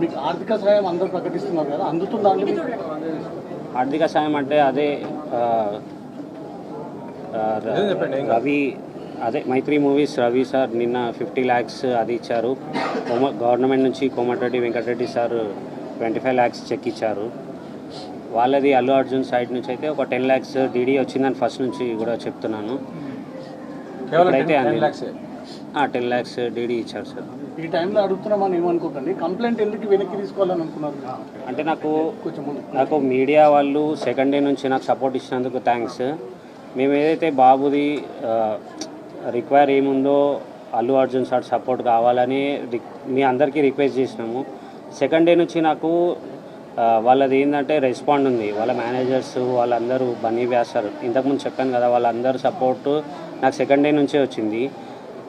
మీకు ఆర్థిక సహాయం అందరూ ప్రకటిస్తున్నారు కదా? ఆర్థిక సాయం అంటే అదే ఆ, ఆ, రవి అదే మైత్రి మూవీస్ రవి సార్ నిన్న ఫిఫ్టీ ల్యాక్స్ అది ఇచ్చారు. కోమ- గవర్నమెంట్ నుంచి Komatireddy Venkatreddy sir twenty five lakhs cheque ఇచ్చారు. వాళ్ళది అల్లు అర్జున్ సైడ్ నుంచి అయితే ఒక టెన్ ల్యాక్స్ డీడీ వచ్చిందని ఫస్ట్ నుంచి కూడా చెప్తున్నాను. ఇప్పుడైతే టెన్ ల్యాక్స్ డీడీ ఇచ్చారు సార్ ఈ టైంలో అడుగుతున్నామని ఏమనుకోకండి. కంప్లైంట్ ఎందుకు వెనక్కి తీసుకోవాలని అనుకున్నారు? అంటే నాకు నాకు మీడియా వాళ్ళు సెకండ్ డే నుంచి నాకు సపోర్ట్ ఇచ్చినందుకు థ్యాంక్స్ మేము ఏదైతే బాబుది రిక్వైర్ ఏముందో అల్లు అర్జున్ సార్ సపోర్ట్ కావాలని మీ అందరికీ రిక్వెస్ట్ చేసినాము. సెకండ్ డే నుంచి నాకు వాళ్ళది ఏంటంటే రెస్పాండ్ ఉంది. వాళ్ళ మేనేజర్స్ వాళ్ళందరూ బన్నీ వ్యాసారు ఇంతకుముందు చెప్పాను కదా వాళ్ళందరూ సపోర్ట్ నాకు సెకండ్ డే నుంచే వచ్చింది.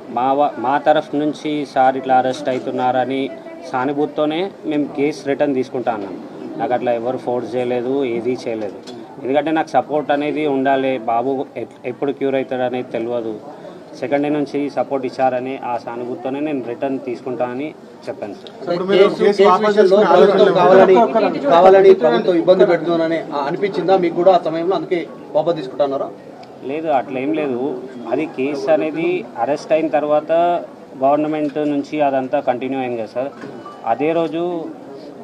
మా మా తరఫు నుంచి సార్ ఇట్లా అరెస్ట్ అవుతున్నారని సానుభూతితోనే మేము కేసు రిటర్న్ తీసుకుంటా అన్నాం. నాకు అట్లా ఎవరు ఫోర్స్ చేయలేదు ఏది చేయలేదు. ఎందుకంటే నాకు సపోర్ట్ అనేది ఉండాలి. బాబు ఎప్- ఎప్పుడు క్యూర్ అవుతాడు అనేది తెలియదు సెకండ్ డే నుంచి సపోర్ట్ ఇచ్చారని ఆ సానుభూతితోనే నేను రిటర్న్ తీసుకుంటానని చెప్పాను కావాలని కావాలని ప్రభుత్వం ఇబ్బంది పెడుతుందని అనిపించిందా? మీకు కూడా ఆ సమయంలో అందుకే వాపస్ తీసుకుంటున్నారా లేదు అట్లా ఏం లేదు. అది కేసు అనేది అరెస్ట్ అయిన తర్వాత గవర్నమెంట్ నుంచి అదంతా కంటిన్యూ అయింది కదా సార్. అదే రోజు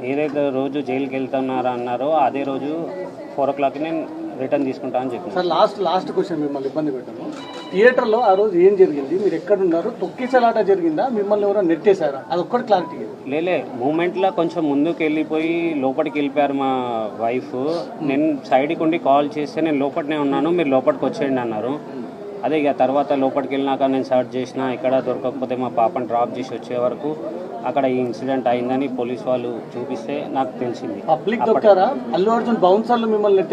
ఏదైతే రోజు జైలుకి వెళ్తున్నారో అన్నారో అదే రోజు ఫోర్ ఓ క్లాక్ నేను రిటర్న్ తీసుకుంటానని చెప్పాను సార్ లాస్ట్ లాస్ట్ క్వశ్చన్ మిమ్మల్ని ఇబ్బంది పెట్టాను. థియేటర్లో ఆ రోజు ఏం జరిగింది? మీరు ఎక్కడున్నారు? తొక్కిసలాట జరిగిందా? మిమ్మల్ని ఎవరో నెట్టేశారా? అది ఒక్కటి క్లారిటీ లేలే మూమెంట్లో కొంచెం ముందుకు వెళ్ళిపోయి లోపలికి వెళ్ళిపోయారు మా వైఫ్ నేను సైడ్కి ఉండి కాల్ చేస్తే నేను లోపలనే ఉన్నాను మీరు లోపలికి వచ్చేయండి అన్నారు. అదే ఇక తర్వాత లోపలికి వెళ్ళినాక నేను సర్చ్ చేసిన ఇక్కడ దొరకకపోతే మా పాపని డ్రాప్ చేసి వచ్చే వరకు అక్కడ ఈ ఇన్సిడెంట్ అయిందని పోలీస్ వాళ్ళు చూపిస్తే నాకు తెలిసింది. పబ్లిక్ అల్లు అర్జున్ బౌన్సర్లు మిమ్మల్ని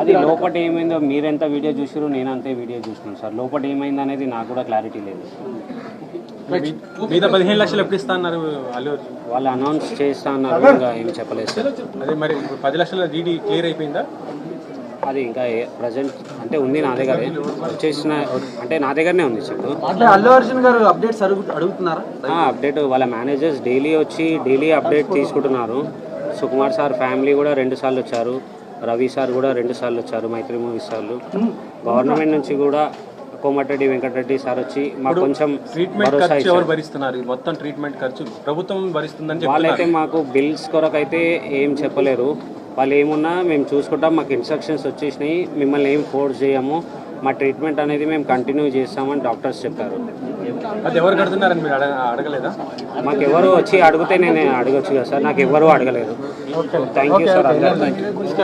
అది లోపల ఏమైందో మీరెంత వీడియో చూసారో నేను అంతే వీడియో చూసినాను సార్. లోపల ఏమైంది అనేది నాకు కూడా క్లారిటీ లేదు. మిగతా పదిహేను లక్షలు ఎప్పుడు ఇస్తా అన్నారు అల్లు అర్జున్? వాళ్ళు అనౌన్స్ చేస్తా అన్నారు ఇంకా ఏం చెప్పలేదు సార్. అదే మరి పది లక్షల డీడీ క్లియర్ అయిపోయిందా? అది ఇంకా ప్రజెంట్ అంటే ఉంది నా దగ్గరే. వచ్చేసిన అంటే నా దగ్గరనే ఉంది చెప్పు. అల్లు అర్జున్ గారు అప్డేట్స్ అడుగుతున్నారా? అప్డేట్ వాళ్ళ మేనేజర్స్ డైలీ వచ్చి డైలీ అప్డేట్ తీసుకుంటున్నారు. సుకుమార్ సార్ ఫ్యామిలీ కూడా రెండు సార్లు వచ్చారు. రవి సార్ కూడా రెండు సార్లు వచ్చారు మైత్రి మూవీస్ సార్లు. గవర్నమెంట్ నుంచి కూడా కోమటిరెడ్డి వెంకటరెడ్డి సార్ వచ్చి మాకు కొంచెం భరిస్తున్నారు? మొత్తం ట్రీట్మెంట్ ఖర్చు ప్రభుత్వం భరిస్తుందని వాళ్ళైతే మాకు బిల్స్ కొరకైతే ఏం చెప్పలేరు. వాళ్ళు ఏమున్నా మేము చూసుకుంటాం మాకు ఇన్స్ట్రక్షన్స్ వచ్చేసినాయి మిమ్మల్ని ఏం ఫోర్స్ చేయము మా ట్రీట్మెంట్ అనేది మేము కంటిన్యూ చేస్తామని డాక్టర్స్ చెప్పారు. మాకు ఎవరు వచ్చి అడిగితే నేను అడగొచ్చు కదా సార్ నాకు ఎవరు అడగలేదు థ్యాంక్ యూ సార్